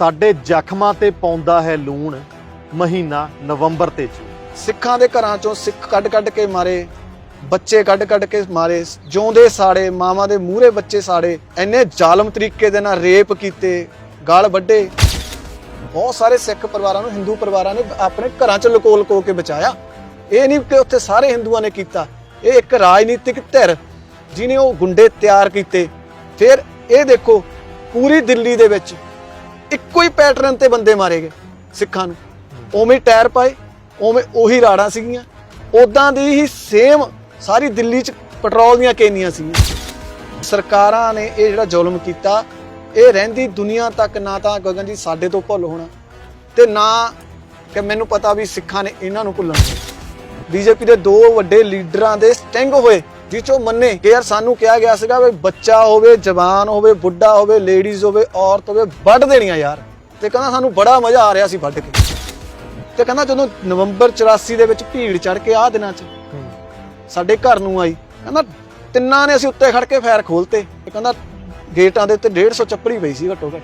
ਸਾਡੇ ਜ਼ਖਮਾਂ ਤੇ ਪਾਉਂਦਾ ਹੈ ਲੂਣ ਮਹੀਨਾ ਨਵੰਬਰ ਤੇ ਜੂਨ ਸਿੱਖਾਂ ਦੇ ਘਰਾਂ ਚੋਂ ਸਿੱਖ ਕੱਢ ਕੱਢ ਕੇ ਮਾਰੇ, ਬੱਚੇ ਕੱਢ ਕੱਢ ਕੇ ਮਾਰੇ, ਜਿਉਂਦੇ ਸਾੜੇ, ਮਾਵਾਂ ਦੇ ਮੂਹਰੇ ਬੱਚੇ ਸਾੜੇ, ਇੰਨੇ ਜ਼ਾਲਮ ਤਰੀਕੇ ਦੇ ਨਾਲ ਰੇਪ ਕੀਤੇ, ਗਾਲ ਵੱਢੇ। ਬਹੁਤ ਸਾਰੇ ਸਿੱਖ ਪਰਿਵਾਰਾਂ ਨੂੰ, ਹਿੰਦੂ ਪਰਿਵਾਰਾਂ ਨੇ ਆਪਣੇ ਘਰਾਂ 'ਚ ਲੁਕੋ ਲੁਕੋ ਕੇ ਬਚਾਇਆ। ਇਹ ਨਹੀਂ ਕਿ ਉੱਥੇ ਸਾਰੇ ਹਿੰਦੂਆਂ ਨੇ ਕੀਤਾ। ਇਹ ਇੱਕ ਰਾਜਨੀਤਿਕ ਧਿਰ ਜਿਨੇ ਉਹ ਗੁੰਡੇ ਤਿਆਰ ਕੀਤੇ। ਫਿਰ ਇਹ ਦੇਖੋ, ਪੂਰੀ ਦਿੱਲੀ ਦੇ ਵਿੱਚ ਇੱਕੋ ਹੀ ਪੈਟਰਨ ਤੇ ਬੰਦੇ ਮਾਰੇ ਗਏ ਸਿੱਖਾਂ ਨੂੰ। ਉਵੇਂ ਟਾਇਰ ਪਾਏ, ਉਵੇਂ ਉਹੀ ਰਾੜਾਂ ਸੀਗੀਆਂ। ਉਦਾਂ ਦੀ ਹੀ ਸੇਮ ਸਾਰੀ ਦਿੱਲੀ 'ਚ ਪੈਟਰੋਲ ਦੀਆਂ ਕੇਨੀਆਂ ਸੀਗੀਆਂ। ਸਰਕਾਰਾਂ ਨੇ ਇਹ ਜਿਹੜਾ ਜ਼ੁਲਮ ਕੀਤਾ, ਇਹ ਰਹਿੰਦੀ ਦੁਨੀਆ ਤੱਕ ਨਾ ਤਾਂ ਗਗਨ ਜੀ ਸਾਡੇ ਤੋਂ ਭੁੱਲ ਹੋਣਾ। ਤੇ ਨਾ ਕਿ ਮੈਨੂੰ ਪਤਾ ਵੀ ਸਿੱਖਾਂ ਨੇ ਇਹਨਾਂ ਨੂੰ ਭੁੱਲਣਾ। ਬੀਜੇਪੀ ਦੇ ਦੋ ਵੱਡੇ ਲੀਡਰਾਂ ਦੇ ਸਟਿੰਗ ਹੋਏ। ਜਿਚੋ ਮੰਨੇ ਕਿ ਯਾਰ ਸਾਨੂੰ ਕਿਹਾ ਗਿਆ ਸੀਗਾ ਵੀ ਬੱਚਾ ਹੋਵੇ ਜਵਾਨ ਹੋਵੇ ਬੁੱਢਾ ਹੋਵੇ ਲੇਡੀਜ਼ ਹੋਵੇ ਔਰਤ ਹੋਵੇ ਵੱਢ ਦੇਣੀਆਂ ਯਾਰ। ਤੇ ਕਹਿੰਦਾ ਸਾਨੂੰ ਬੜਾ ਮਜ਼ਾ ਆ ਰਿਹਾ ਸੀ ਵੱਢ ਕੇ। ਤੇ ਕਹਿੰਦਾ ਜਦੋਂ ਨਵੰਬਰ 84 ਦੇ ਵਿੱਚ ਭੀੜ ਚੜ ਕੇ ਆਹ ਦਿਨਾਂ 'ਚ ਸਾਡੇ ਘਰ ਨੂੰ ਆਈ। ਕਹਿੰਦਾ ਤਿੰਨਾਂ ਨੇ ਅਸੀਂ ਉੱਤੇ ਖੜ ਕੇ ਫਾਇਰ ਖੋਲਤੇ। ਤੇ ਕਹਿੰਦਾ ਗੇਟਾਂ ਦੇ ਉੱਤੇ 150 ਚੱਪਲ ਪਈ ਸੀ ਘੱਟੋ ਘੱਟ।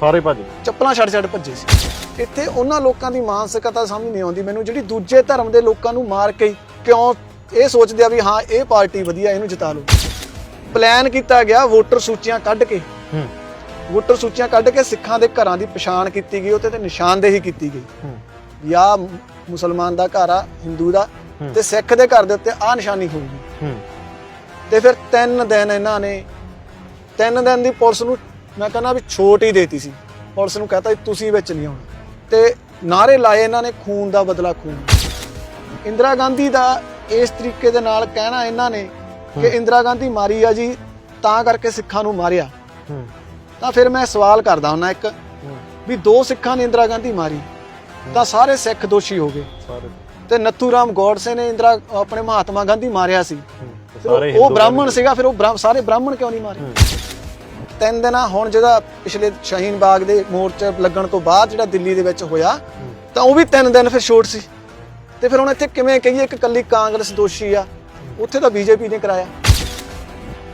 ਸਾਰੇ ਭੱਜ ਚੱਪਲਾਂ ਛੱਡ ਛੱਡ ਭੱਜੇ ਸੀ। ਇੱਥੇ ਉਹਨਾਂ ਲੋਕਾਂ ਦੀ ਮਾਨਸਿਕਤਾ ਸਮਝ ਨਹੀਂ ਆਉਂਦੀ। ਮੈਨੂੰ ਜਿਹੜੀ ਦੂਜੇ ਧਰਮ ਦੇ ਲੋਕਾਂ ਨੂੰ ਮਾਰ ਕੇ ਕਿਉਂ ਇਹ ਸੋਚਦੇ ਆ ਵੀ ਹਾਂ ਇਹ ਪਾਰਟੀ ਵਧੀਆ ਇਹਨੂੰ ਜਿਤਾ ਲਓ। ਪਲਾਨ ਕੀਤਾ ਗਿਆ ਵੋਟਰ ਸੂਚੀਆਂ ਕੱਢ ਕੇ। ਹੂੰ। ਵੋਟਰ ਸੂਚੀਆਂ ਕੱਢ ਕੇ ਸਿੱਖਾਂ ਦੇ ਘਰਾਂ ਦੀ ਪਛਾਣ ਕੀਤੀ ਗਈ ਉੱਤੇ ਤੇ ਨਿਸ਼ਾਨਦੇਹੀ ਕੀਤੀ ਗਈ। ਹੂੰ। ਜਾਂ ਮੁਸਲਮਾਨ ਦਾ ਘਰ ਆ ਹਿੰਦੂ ਦਾ। ਤੇ ਸਿੱਖ ਦੇ ਘਰ ਦੇ ਉੱਤੇ ਆ ਨਿਸ਼ਾਨੀ ਹੋਊਗੀ। ਹੂੰ। ਤੇ ਫਿਰ ਤਿੰਨ ਦਿਨ ਇਹਨਾਂ ਨੇ ਤਿੰਨ ਦਿਨ ਦੀ ਪੁਲਿਸ ਨੂੰ ਮੈਂ ਕਹਿੰਦਾ ਵੀ ਛੋਟ ਹੀ ਦੇਤੀ ਸੀ। ਪੁਲਿਸ ਨੂੰ ਕਹਤਾ ਤੁਸੀਂ ਵਿੱਚ ਨਹੀਂ ਆਉਣਾ। ਤੇ ਨਾਰੇ ਲਾਏ ਇਹਨਾਂ ਨੇ ਖੂਨ ਦਾ ਬਦਲਾ ਖੂਨ ਇੰਦਰਾ ਗਾਂਧੀ ਦਾ ਇਸ ਤਰੀਕੇ ਦੇ ਨਾਲ ਕਹਿਣਾ ਇਹਨਾਂ ਨੇ ਕਿ ਇੰਦਰਾ ਗਾਂਧੀ ਮਾਰੀ ਆ ਜੀ ਤਾਂ ਕਰਕੇ ਸਿੱਖਾਂ ਨੂੰ ਮਾਰਿਆ। ਤਾਂ ਫਿਰ ਮੈਂ ਸਵਾਲ ਕਰਦਾ ਹੁੰਨਾ ਇੱਕ ਵੀ ਦੋ ਸਿੱਖਾਂ ਨੇ ਇੰਦਰਾ ਗਾਂਧੀ ਮਾਰੀ ਤਾਂ ਸਾਰੇ ਸਿੱਖ ਦੋਸ਼ੀ ਹੋ ਗਏ। ਤੇ ਨੱਥੂ ਰਾਮ ਗੋਡਸੇ ਨੇ ਇੰਦਰਾ ਆਪਣੇ ਮਹਾਤਮਾ ਗਾਂਧੀ ਮਾਰਿਆ ਸੀ। ਉਹ- ਬ੍ਰਾਹਮਣ ਸੀਗਾ ਫਿਰ ਉਹ ਸਾਰੇ ਬ੍ਰਾਹਮਣ ਕਿਉਂ ਨਹੀਂ ਮਾਰੇ। ਤਿੰਨ ਦਿਨਾਂ ਹੁਣ ਜਿਹੜਾ ਪਿਛਲੇ ਸ਼ਾਹੀਨ ਬਾਗ ਦੇ ਮੋਰਚੇ ਲੱਗਣ ਤੋਂ ਬਾਅਦ ਜਿਹੜਾ ਦਿੱਲੀ ਦੇ ਵਿੱਚ ਹੋਇਆ ਤਾਂ ਉਹ ਵੀ ਤਿੰਨ ਦਿਨ ਫਿਰ ਛੋਟ ਸੀ। ਤੇ ਫਿਰ ਹੁਣ ਇੱਥੇ ਕਿਵੇਂ ਕਹੀਏ ਇੱਕ ਕੱਲੀ ਕਾਂਗਰਸ ਦੋਸ਼ੀ ਆ, ਉੱਥੇ ਤਾਂ ਬੀਜੇਪੀ ਨੇ ਕਰਾਇਆ।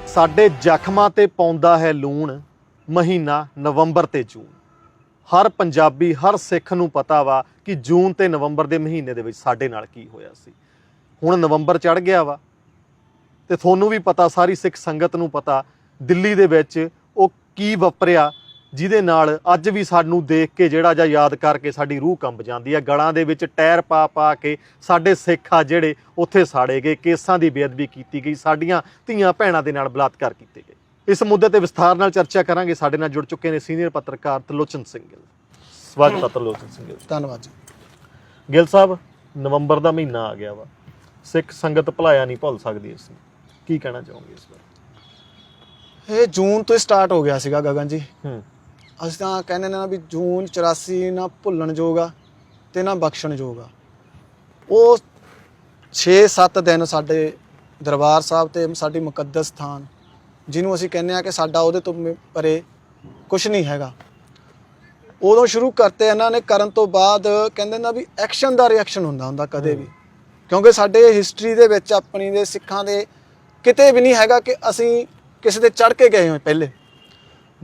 ਸਾਡੇ ਜ਼ਖਮਾਂ ਤੇ ਪਾਉਂਦਾ ਹੈ ਲੂਣ ਮਹੀਨਾ ਨਵੰਬਰ ਤੇ ਜੂਨ। ਹਰ ਪੰਜਾਬੀ, ਹਰ ਸਿੱਖ ਨੂੰ ਪਤਾ ਵਾ ਕਿ ਜੂਨ ਤੇ ਨਵੰਬਰ ਦੇ ਮਹੀਨੇ ਦੇ ਵਿੱਚ ਸਾਡੇ ਨਾਲ ਕੀ ਹੋਇਆ ਸੀ। ਹੁਣ ਨਵੰਬਰ ਚੜ ਗਿਆ ਵਾ ਤੇ ਤੁਹਾਨੂੰ ਵੀ ਪਤਾ, ਸਾਰੀ ਸਿੱਖ ਸੰਗਤ ਨੂੰ ਪਤਾ, ਦਿੱਲੀ ਦੇ ਵਿੱਚ ਉਹ ਕੀ ਵਾਪਰਿਆ ਜਿਹਦੇ ਨਾਲ ਅੱਜ ਵੀ ਸਾਨੂੰ ਦੇਖ ਕੇ ਜਿਹੜਾ ਜਾਂ ਯਾਦ ਕਰਕੇ ਸਾਡੀ ਰੂਹ ਕੰਬ ਜਾਂਦੀ ਹੈ ਗਲਾਂ ਦੇ ਵਿੱਚ ਟਾਇਰ ਪਾ ਪਾ ਕੇ ਸਾਡੇ ਸਿੱਖ ਆ ਜਿਹੜੇ ਉੱਥੇ ਸਾੜੇ ਗਏ ਕੇਸਾਂ ਦੀ ਬੇਅਦਬੀ ਕੀਤੀ ਗਈ ਸਾਡੀਆਂ ਧੀਆਂ ਭੈਣਾਂ ਦੇ ਨਾਲ ਬਲਾਤਕਾਰ ਕੀਤੇ ਗਏ। ਇਸ ਮੁੱਦੇ ਤੇ ਵਿਸਥਾਰ ਨਾਲ ਚਰਚਾ ਕਰਾਂਗੇ। ਸਾਡੇ ਨਾਲ ਜੁੜ ਚੁੱਕੇ ਨੇ ਸੀਨੀਅਰ ਪੱਤਰਕਾਰ ਤਲੋਚਨ ਸਿੰਘ ਗਿੱਲ। ਸਵਾਗਤ ਹੈ ਤਲੋਚਨ ਸਿੰਘ ਗਿੱਲ। ਧੰਨਵਾਦ ਜੀ। ਗਿੱਲ ਸਾਹਿਬ ਨਵੰਬਰ ਦਾ ਮਹੀਨਾ ਆ ਗਿਆ ਵਾ। ਸਿੱਖ ਸੰਗਤ ਭੁਲਾਇਆ ਨਹੀਂ ਭੁੱਲ ਸਕਦੀ ਇਸ ਨੂੰ। ਕੀ ਕਹਿਣਾ ਚਾਹੋਗੇ ਇਸ ਬਾਰੇ? ਇਹ ਜੂਨ ਤੋਂ ਸਟਾਰਟ ਹੋ ਗਿਆ ਸੀਗਾ ਗਗਨ ਜੀ। ਹੂੰ। ਅਸੀਂ ਤਾਂ ਕਹਿੰਦੇ ਨੇ ਨਾ ਵੀ ਜੂਨ 84 ਨਾ ਭੁੱਲਣ ਜੋਗਾ ਤੇ ਨਾ ਬਖਸ਼ਣ ਜੋਗਾ ਉਹ 6-7 ਦਿਨ ਸਾਡੇ ਦਰਬਾਰ ਸਾਹਿਬ ਤੇ ਸਾਡੀ ਮੁਕੱਦਸ ਸਥਾਨ ਜਿਹਨੂੰ ਅਸੀਂ ਕਹਿੰਦੇ ਆ ਕਿ ਸਾਡਾ ਉਹਦੇ ਤੋਂ ਪਰੇ ਕੁਝ ਨਹੀਂ ਹੈਗਾ। ਉਦੋਂ ਸ਼ੁਰੂ ਕਰਤੇ ਇਹਨਾਂ ਨੇ, ਕਰਨ ਤੋਂ ਬਾਅਦ ਕਹਿੰਦੇ ਨਾ ਵੀ ਐਕਸ਼ਨ ਦਾ ਰਿਐਕਸ਼ਨ ਹੁੰਦਾ ਹੁੰਦਾ ਕਦੇ ਵੀ। ਕਿਉਂਕਿ ਸਾਡੇ ਹਿਸਟਰੀ ਦੇ ਵਿੱਚ ਆਪਣੀ ਦੇ ਸਿੱਖਾਂ ਦੇ ਕਿਤੇ ਵੀ ਨਹੀਂ ਹੈਗਾ ਕਿ ਅਸੀਂ ਕਿਸੇ ਤੇ ਚੜ ਕੇ ਗਏ ਹੋਏ ਪਹਿਲੇ।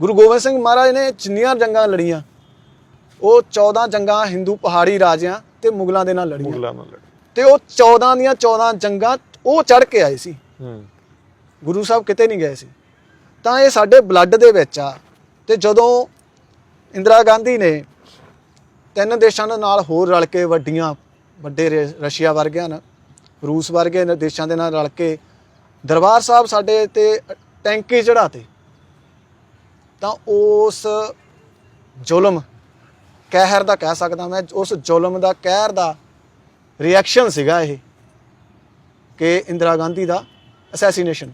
ਗੁਰੂ ਗੋਬਿੰਦ ਸਿੰਘ ਮਹਾਰਾਜ ਨੇ ਜਿੰਨੀਆਂ ਜੰਗਾਂ ਲੜੀਆਂ ਉਹ 14 ਜੰਗਾਂ ਹਿੰਦੂ ਪਹਾੜੀ ਰਾਜਿਆਂ ਤੇ ਮੁਗਲਾਂ ਦੇ ਨਾਲ ਲੜੀਆਂ। ਮੁਗਲਾਂ ਨਾਲ ਲੜੇ ਤੇ ਉਹ 14 ਦੀਆਂ 14 ਜੰਗਾਂ ਉਹ ਚੜ ਕੇ ਆਏ ਸੀ। ਹੂੰ। ਗੁਰੂ ਸਾਹਿਬ ਕਿਤੇ ਨਹੀਂ ਗਏ ਸੀ। ਤਾਂ ਇਹ ਸਾਡੇ ਬਲੱਡ ਦੇ ਵਿੱਚ ਆ। ਤੇ ਜਦੋਂ ਇੰਦਰਾ ਗਾਂਧੀ ਨੇ ਤਿੰਨ ਦੇਸ਼ਾਂ ਦੇ ਨਾਲ ਹੋਰ ਰਲ ਕੇ ਵੱਡੀਆਂ ਵੱਡੇ ਰਸ਼ੀਆ ਵਰਗਿਆਂ ਨਾਲ ਰੂਸ ਵਰਗੇ ਦੇਸ਼ਾਂ ਦੇ ਨਾਲ ਰਲ ਕੇ ਦਰਬਾਰ ਸਾਹਿਬ ਸਾਡੇ ਤੇ ਟੈਂਕੀ ਚੜਾਤੇ ਤਾਂ ਉਸ ਜ਼ੁਲਮ ਕਹਿਰ ਦਾ ਕਹਿ ਸਕਦਾ ਮੈਂ ਉਸ ਜ਼ੁਲਮ ਦਾ ਕਹਿਰ ਦਾ ਰਿਐਕਸ਼ਨ ਸੀਗਾ ਇਹ ਕਿ ਇੰਦਰਾ ਗਾਂਧੀ ਦਾ ਅਸੈਸੀਨੇਸ਼ਨ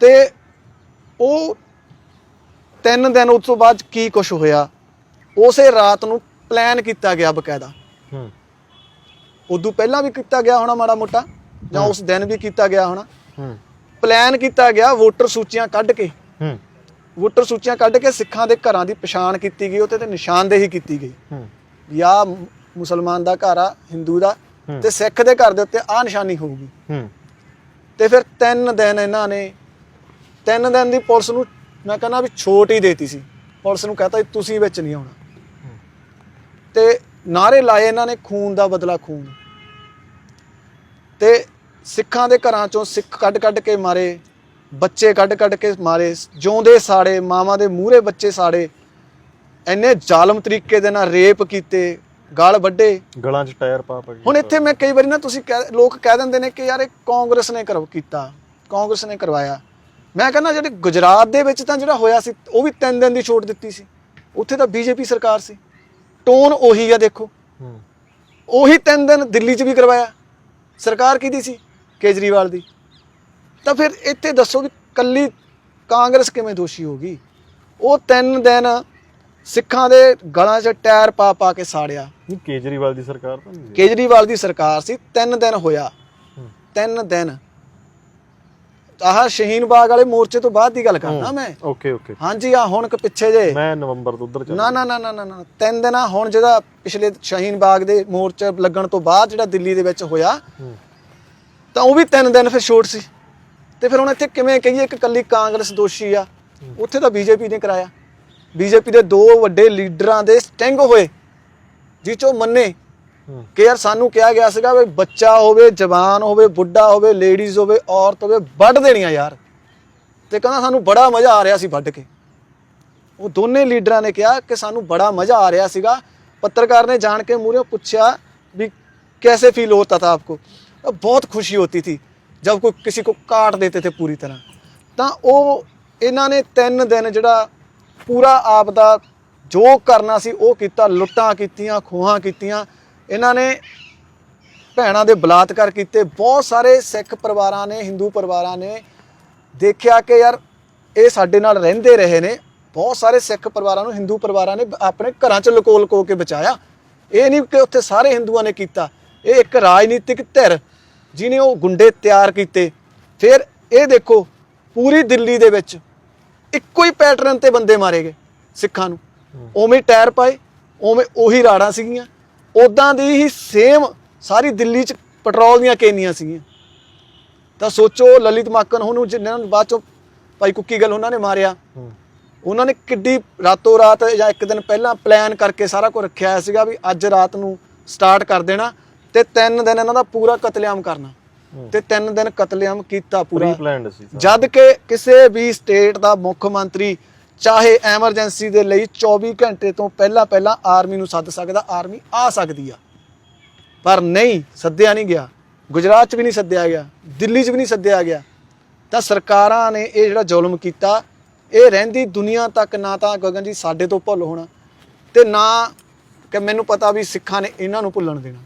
ਤੇ ਉਹ ਤਿੰਨ ਦਿਨ ਉਸ ਤੋਂ ਬਾਅਦ ਕੀ ਕੁਝ ਹੋਇਆ? ਉਸੇ ਰਾਤ ਨੂੰ ਪਲਾਨ ਕੀਤਾ ਗਿਆ ਬਕਾਇਦਾ। ਹੂੰ। ਉਦੋਂ ਪਹਿਲਾਂ ਵੀ ਕੀਤਾ ਗਿਆ ਹੋਣਾ ਮਾੜਾ ਮੋਟਾ ਜਾਂ ਉਸ ਦਿਨ ਵੀ ਕੀਤਾ ਗਿਆ ਹੋਣਾ। ਹੂੰ। ਪਲਾਨ ਕੀਤਾ ਗਿਆ ਵੋਟਰ ਸੂਚੀਆਂ ਕੱਢ ਕੇ। ਹੂੰ। ਵੋਟਰ ਸੂਚੀਆਂ ਕੱਢ ਕੇ ਸਿੱਖਾਂ ਦੇ ਘਰਾਂ ਦੀ ਪਛਾਣ ਕੀਤੀ ਗਈ ਉੱਤੇ ਤੇ ਨਿਸ਼ਾਨਦੇਹੀ ਕੀਤੀ ਗਈ। ਹੂੰ। ਜਾਂ ਮੁਸਲਮਾਨ ਦਾ ਘਰ ਆ ਹਿੰਦੂ ਦਾ। ਤੇ ਸਿੱਖ ਦੇ ਘਰ ਦੇ ਉੱਤੇ ਆ ਨਿਸ਼ਾਨੀ ਹੋਊਗੀ। ਹੂੰ। ਤੇ ਫਿਰ ਤਿੰਨ ਦਿਨ ਇਹਨਾਂ ਨੇ ਤਿੰਨ ਦਿਨ ਦੀ ਪੁਲਿਸ ਨੂੰ ਮੈਂ ਕਹਿੰਦਾ ਵੀ ਛੋਟ ਹੀ ਦੇਤੀ ਸੀ। ਪੁਲਿਸ ਨੂੰ ਕਹਤਾ ਤੁਸੀਂ ਵਿੱਚ ਨਹੀਂ ਆਉਣਾ। ਤੇ ਨਾਰੇ ਲਾਏ ਇਹਨਾਂ ਨੇ ਖੂਨ ਦਾ ਬਦਲਾ ਖੂਨ। ਤੇ ਸਿੱਖਾਂ ਦੇ ਘਰਾਂ ਚੋਂ ਸਿੱਖ ਕੱਢ ਕੱਢ ਕੇ ਮਾਰੇ। ਬੱਚੇ ਕੱਢ ਕੱਢ ਕੇ ਮਾਰੇ ਜਿਉਂਦੇ ਸਾੜੇ ਮਾਵਾਂ ਦੇ ਮੂਹਰੇ ਬੱਚੇ ਸਾੜੇ ਇੰਨੇ ਜ਼ਾਲਮ ਤਰੀਕੇ ਦੇ ਨਾਲ ਰੇਪ ਕੀਤੇ ਗਲ ਵੱਡੇ ਗਲਾਂ 'ਚ ਟਾਇਰ ਪਾ ਪਾ ਹੁਣ ਇੱਥੇ ਮੈਂ ਕਈ ਵਾਰੀ ਨਾ ਤੁਸੀਂ ਲੋਕ ਕਹਿ ਦਿੰਦੇ ਨੇ ਕਿ ਯਾਰ ਇਹ ਕਾਂਗਰਸ ਨੇ ਕਰਵ ਕੀਤਾ ਕਾਂਗਰਸ ਨੇ ਕਰਵਾਇਆ। ਮੈਂ ਕਹਿੰਦਾ ਜਿਹੜੇ ਗੁਜਰਾਤ ਦੇ ਵਿੱਚ ਤਾਂ ਜਿਹੜਾ ਹੋਇਆ ਸੀ ਉਹ ਵੀ 3 ਦਿਨ ਦੀ ਛੋਟ ਦਿੱਤੀ ਸੀ। ਉੱਥੇ ਤਾਂ ਬੀਜੇਪੀ ਸਰਕਾਰ ਸੀ। ਟੋਨ ਉਹੀ ਆ ਦੇਖੋ। ਉਹੀ 3 ਦਿਨ ਦਿੱਲੀ 'ਚ ਵੀ ਕਰਵਾਇਆ। ਸਰਕਾਰ ਕਿਹਦੀ ਸੀ? ਕੇਜਰੀਵਾਲ ਦੀ। ਤਾਂ ਫਿਰ ਇੱਥੇ ਦੱਸੋ ਵੀ ਕੱਲੀ ਕਾਂਗਰਸ ਕਿਵੇਂ ਦੋਸ਼ੀ ਹੋਗੀ ਉਹ 3 ਦਿਨ ਸਿੱਖਾਂ ਦੇ ਗਲਾਂ 'ਚ ਟਾਇਰ ਪਾ ਪਾ ਕੇ ਸਾੜਿਆ। ਨਹੀਂ ਕੇਜਰੀਵਾਲ ਦੀ ਸਰਕਾਰ ਤਾਂ ਨਹੀਂ ਸੀ। ਕੇਜਰੀਵਾਲ ਦੀ ਸਰਕਾਰ ਸੀ 3 ਦਿਨ ਹੋਇਆ। ਹੂੰ। 3 ਦਿਨ। ਆਹ ਸ਼ਹੀਨ ਬਾਗ ਵਾਲੇ ਮੋਰਚੇ ਤੋਂ ਬਾਅਦ ਦੀ ਗੱਲ ਕਰਦਾ ਮੈਂ। Okay okay. ਹਾਂਜੀ ਆ ਹੁਣ ਕਿ ਪਿੱਛੇ ਜੇ। ਮੈਂ ਨਵੰਬਰ ਤੋਂ ਉਧਰ ਚੱਲ ਨਾ ਨਾ ਨਾ ਨਾ ਨਾ। ਤਿੰਨ ਦਿਨ ਆ ਹੁਣ ਜਿਹੜਾ ਪਿਛਲੇ ਸ਼ਹੀਨ ਬਾਗ ਦੇ ਮੋਰਚੇ ਲੱਗਣ ਤੋਂ ਬਾਅਦ ਜਿਹੜਾ ਦਿੱਲੀ ਦੇ ਵਿੱਚ ਹੋਇਆ ਹੂੰ। ਤਾਂ ਉਹ ਵੀ ਤਿੰਨ ਦਿਨ ਫਿਰ ਛੋਟ ਸੀ। ਤੇ ਫਿਰ ਹੁਣ ਇੱਥੇ ਕਿਵੇਂ ਕਹੀਏ ਇੱਕ ਕੱਲੀ ਕਾਂਗਰਸ ਦੋਸ਼ੀ ਆ। ਉੱਥੇ ਤਾਂ ਬੀਜੇਪੀ ਨੇ ਕਰਾਇਆ। ਬੀਜੇਪੀ ਦੇ ਦੋ ਵੱਡੇ ਲੀਡਰਾਂ ਦੇ ਸਟੈਂਗ ਹੋਏ ਜੀ ਚੋ ਮੰਨੇ ਕਿ ਯਾਰ ਸਾਨੂੰ ਕਿਹਾ ਗਿਆ ਸੀਗਾ ਵੀ ਬੱਚਾ ਹੋਵੇ ਜਵਾਨ ਹੋਵੇ ਬੁੱਢਾ ਹੋਵੇ ਲੇਡੀਜ਼ ਹੋਵੇ ਔਰਤ ਹੋਵੇ ਵੱਢ ਦੇਣੀਆਂ ਯਾਰ। ਤੇ ਕਹਿੰਦਾ ਸਾਨੂੰ ਬੜਾ ਮਜ਼ਾ ਆ ਰਿਹਾ ਸੀ ਵੱਢ ਕੇ। ਉਹ ਦੋਨੇ ਲੀਡਰਾਂ ਨੇ ਕਿਹਾ ਕਿ ਸਾਨੂੰ ਬੜਾ ਮਜ਼ਾ ਆ ਰਿਹਾ ਸੀਗਾ। ਪੱਤਰਕਾਰ ਨੇ ਜਾਣ ਕੇ ਮੂਰੇ ਪੁੱਛਿਆ ਵੀ ਕੈਸੇ ਫੀਲ ਹੋਤਾ ਥਾ ਆਪਕੋ? ਬਹੁਤ ਖੁਸ਼ੀ ਹੋਤੀ ਥੀ। जब कोई किसी को काट देते थे पूरी तरह ਤਾਂ ਉਹ ਇਹਨਾਂ ਨੇ ਤਿੰਨ ਦਿਨ ਜਿਹੜਾ ਪੂਰਾ ਆਪ ਦਾ ਜੋ ਕਰਨਾ ਸੀ ਉਹ ਕੀਤਾ ਲੁੱਟਾਂ ਕੀਤੀਆਂ ਖੋਹਾਂ ਕੀਤੀਆਂ ਇਹਨਾਂ ਨੇ ਭੈਣਾਂ ਦੇ ਬਲਾਤਕਾਰ ਕੀਤੇ ਬਹੁਤ ਸਾਰੇ ਸਿੱਖ ਪਰਿਵਾਰਾਂ ਨੇ ਹਿੰਦੂ ਪਰਿਵਾਰਾਂ ਨੇ ਦੇਖਿਆ ਕਿ ਯਾਰ ਇਹ ਸਾਡੇ ਨਾਲ ਰਹਿੰਦੇ ਰਹੇ ਨੇ ਬਹੁਤ ਸਾਰੇ ਸਿੱਖ ਪਰਿਵਾਰਾਂ ਨੂੰ ਹਿੰਦੂ ਪਰਿਵਾਰਾਂ ਨੇ ਆਪਣੇ ਘਰਾਂ 'ਚ ਲੁਕੋ ਲੁਕੋ ਕੇ ਬਚਾਇਆ ਇਹ ਨਹੀਂ ਕਿ ਉੱਥੇ ਸਾਰੇ ਹਿੰਦੂਆਂ ਨੇ ਕੀਤਾ ਇਹ ਇੱਕ ਰਾਜਨੀਤਿਕ ਧਿਰ ਜਿਨੇ ਉਹ ਗੁੰਡੇ ਤਿਆਰ ਕੀਤੇ, ਫਿਰ ਇਹ ਦੇਖੋ, ਪੂਰੀ ਦਿੱਲੀ ਦੇ ਵਿੱਚ ਇੱਕੋ ਹੀ ਪੈਟਰਨ ਤੇ ਬੰਦੇ ਮਾਰੇ ਗਏ ਸਿੱਖਾਂ ਨੂੰ। ਉਵੇਂ ਟਾਇਰ ਪਾਏ, ਉਵੇਂ ਉਹੀ ਰਾੜਾਂ ਸੀਗੀਆਂ ਉਦਾਂ ਦੀ ਹੀ ਸੇਮ ਸਾਰੀ ਦਿੱਲੀ 'ਚ ਪੈਟਰੋਲ ਦੀਆਂ ਕੇਨੀਆਂ ਸੀਗੀਆਂ। ਤਾਂ ਸੋਚੋ, ਲਲਿਤ ਮਾਕਨ ਉਹਨੂੰ ਜਿਹਨਾਂ ਨੂੰ ਬਾਅਦ ਚੋਂ ਭਾਈ ਕੁੱਕੀ ਗੱਲ ਉਹਨਾਂ ਨੇ ਮਾਰਿਆ। ਉਹਨਾਂ ਨੇ ਕਿੱਡੀ ਰਾਤੋਂ ਰਾਤ ਜਾਂ ਇੱਕ ਦਿਨ ਪਹਿਲਾਂ ਪਲਾਨ ਕਰਕੇ ਸਾਰਾ ਕੁਝ ਰੱਖਿਆ ਹੋਇਆ ਸੀਗਾ ਵੀ ਅੱਜ ਰਾਤ ਨੂੰ ਸਟਾਰਟ ਕਰ ਦੇਣਾ। ਤੇ ਤਿੰਨ ਦਿਨ ਇਹਨਾਂ ਦਾ ਪੂਰਾ ਕਤਲੇਆਮ ਕਰਨਾ। ਤੇ ਤਿੰਨ ਦਿਨ ਕਤਲੇਆਮ ਕੀਤਾ ਪ੍ਰੀ। ਪਲਾਨਡ ਸੀ। ਜਦ ਕਿ ਕਿਸੇ ਵੀ ਸਟੇਟ ਦਾ ਮੁੱਖ ਮੰਤਰੀ ਚਾਹੇ ਐਮਰਜੈਂਸੀ ਦੇ ਲਈ 24 ਘੰਟੇ ਤੋਂ ਪਹਿਲਾਂ ਪਹਿਲਾਂ ਆਰਮੀ ਨੂੰ ਸੱਦ ਸਕਦਾ ਆਰਮੀ ਆ ਸਕਦੀ ਆ। ਪਰ ਨਹੀਂ ਸੱਦਿਆ ਨਹੀਂ ਗਿਆ। ਗੁਜਰਾਤ 'ਚ ਵੀ ਨਹੀਂ ਸੱਦਿਆ ਗਿਆ ਦਿੱਲੀ 'ਚ ਵੀ ਨਹੀਂ ਸੱਦਿਆ ਗਿਆ। ਤਾਂ ਸਰਕਾਰਾਂ ਨੇ ਇਹ ਜਿਹੜਾ ਜ਼ੁਲਮ ਕੀਤਾ ਇਹ ਰਹਿੰਦੀ ਦੁਨੀਆ ਤੱਕ ਨਾ ਤਾਂ ਗਗਨ ਜੀ ਸਾਡੇ ਤੋਂ ਭੁੱਲ ਹੋਣਾ ਤੇ ਨਾ ਕਿ ਮੈਨੂੰ ਪਤਾ ਵੀ ਸਿੱਖਾਂ ਨੇ ਇਹਨਾਂ ਨੂੰ ਭੁੱਲਣ ਦੇਣਾ।